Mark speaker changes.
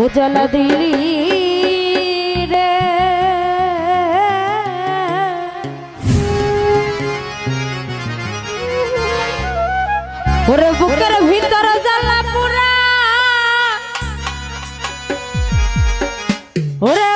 Speaker 1: ও দিলি রে। ওরে বুকের ভিতর জ্বালা পুরা। ওরে